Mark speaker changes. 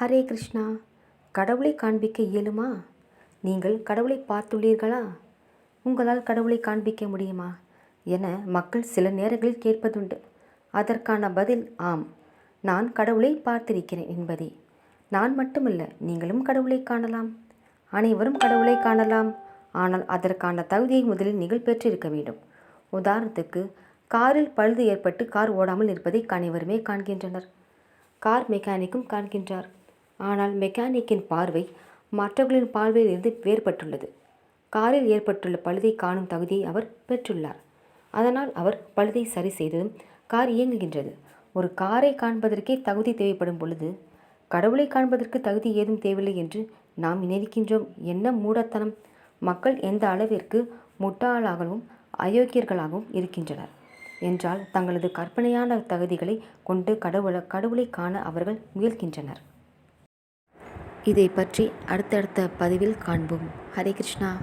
Speaker 1: ஹரே கிருஷ்ணா. கடவுளை காண்பிக்க இயலுமா? நீங்கள் கடவுளை பார்த்துள்ளீர்களா? உங்களால் கடவுளை காண்பிக்க முடியுமா? என மக்கள் சில நேரங்களில் கேட்பதுண்டு. அதற்கான பதில் ஆம். நான் கடவுளை பார்த்திருக்கிறேன் என்பதே. நான் மட்டுமல்ல நீங்களும் கடவுளை காணலாம். அனைவரும் கடவுளை காணலாம். ஆனால் அதற்கான தகுதியை முதலில் நீங்கள் பெற்றிருக்க வேண்டும். உதாரணத்துக்கு காரில் பழுது ஏற்பட்டு கார் ஓடாமல் இருப்பதை அனைவருமே காண்கின்றனர். கார் மெக்கானிக்கும் காண்கின்றார். ஆனால் மெக்கானிக்கின் பார்வை மற்றவர்களின் பார்வையில் இருந்து வேறுபட்டுள்ளது. காரில் ஏற்பட்டுள்ள பழுதை காணும் தகுதியை அவர் பெற்றுள்ளார். அதனால் அவர் பழுதை சரி செய்ததும் கார் இயங்குகின்றது. ஒரு காரை காண்பதற்கே தகுதி தேவைப்படும் பொழுது கடவுளை காண்பதற்கு தகுதி ஏதும் தேவையில்லை என்று நாம் நினைக்கின்றோம். என்ன மூடத்தனம்! மக்கள் எந்த அளவிற்கு முட்டாளாகவும் அயோக்கியர்களாகவும் இருக்கின்றனர் என்றால் தங்களது கற்பனையான தகுதிகளை கொண்டு கடவுளை கடவுளை காண அவர்கள் முயல்கின்றனர். இதை பற்றி அடுத்தடுத்த பதிவில் காண்போம். ஹரே கிருஷ்ணா.